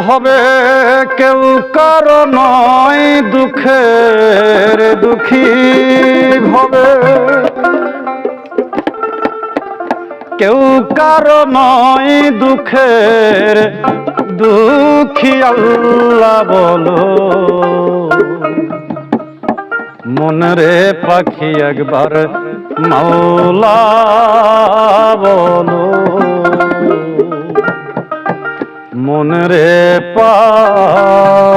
ভবে কেউ কার নয় দুঃখের দুঃখী ভবে। কেউ কার নয় দুঃখের দুঃখী আল্লাহ বলো। মনরে পাখি একবার মাওলা বলো। মনরে পাখি।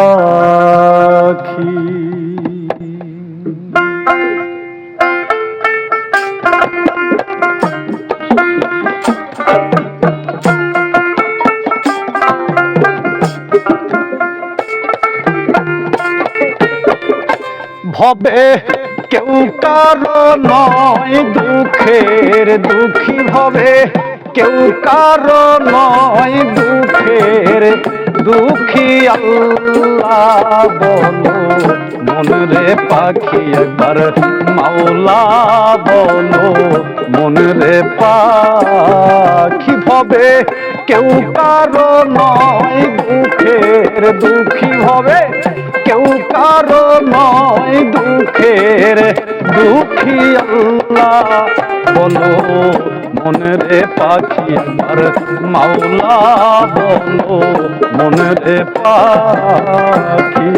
ভবে কেউ কারও নয় দুঃখের দুঃখী ভবে কেউ কারও নয় দুঃখী আল্লাহ বলো মনরে পাখি একবার মাওলা বলো মনরে পাখি ভবে, কেউ কারও নয় দুঃখের দুঃখী ভবে। কেউ কারও নয় দুঃখের দুঃখী আল্লাহ। বলো মনরে পাখি আমার মাওলা বলো মনরে পাখি।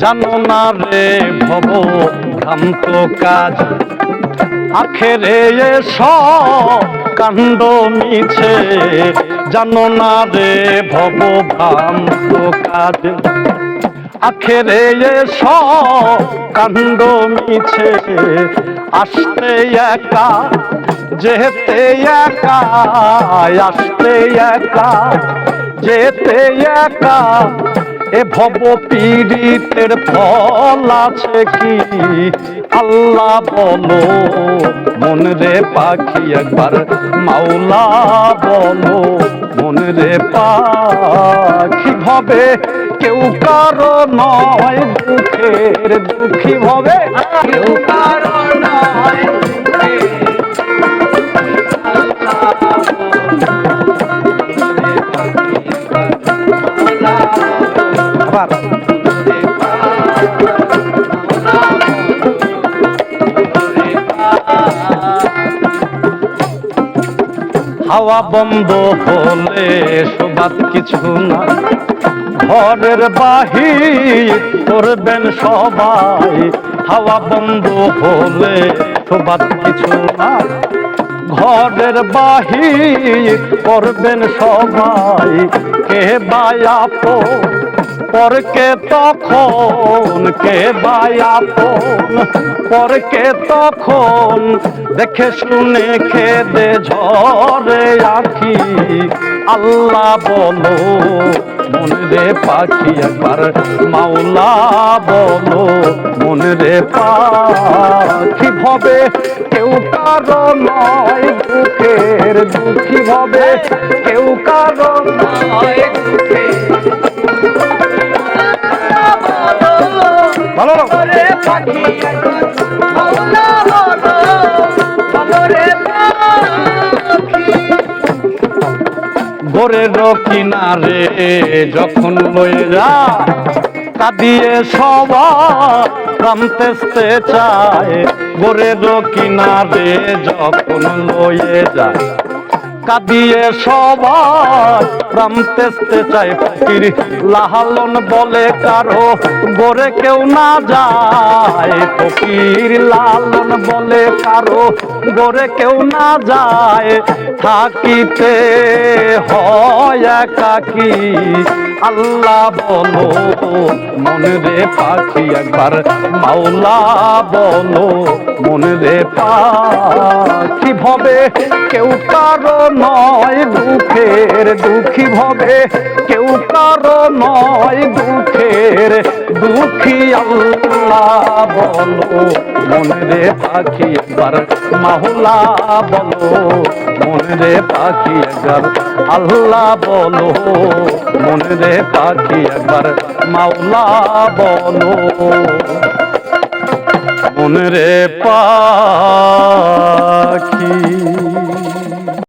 জানো না রে ভব ভ্রান্ত কাজ। আখেরে কাণ্ড মিছে। জানো না রে ভব ভ্রান্ত কাজ। আখেরে কাণ্ড মিছে। আসতে একা, যেতে একা, আসতে একা, যেতে একা। এ ভব পীড়িতের ফল আছে কি? আল্লাহ বলো, মন রে পাখি একবার, মাওলা বলো, মন রে পাখি ভবে, কেউ কারও নয়, দুঃখের দুঃখী ভবে। কেউ কারও আবার হাওয়া বন্ধ হলে সোবাদ কিছু না। ঘরের বাহির করবেন সবাই। হাওয়া বন্ধ হলে সোবাদ কিছু না। ঘরের বাহির করবেন সবাই। কে বায়াপো পরকে তখন কে বায়াপন পরকে তখন দেখে শুনে খেদে ঝরে আখি। আল্লাহ বলো, মনে রে পাখি একবার। মাওলা বলো, মনে রে পাখি ভবে। কেউ কারও নয় দুঃখের দুঃখী ভবে। কেউ কারও নয় গোরের কিনারে যখন লয়ে যা কাঁদিয়ে সবার প্রান্তেস্তে চায় গোরের কিনারে যখন লয়ে যায়, কাঁদিয়ে সবার প্রান্তেস্তে চায় ফকির। লাহালন বলে কারও গোরে কেউ না যায়। ফকির লালন বলে কারও গোরে কেউ না যায়। থাকিতে হয় একাকি। আল্লাহ বলো, মনে রে পাখি একবার। মাওলা বলো, মনে রে পাখি ভবে। কেউ কারও নয় দুঃখের দুঃখী ভবে, কেউ কারও নয় দুঃখের দুঃখী আল্লাহ বলো। মনে রে পাখি একবার মাহুলা বলো। মনে রে পাখি একবার আল্লাহ বলো। মনে রে পাখি একবার মাওলা বলো। মনে রে পাখি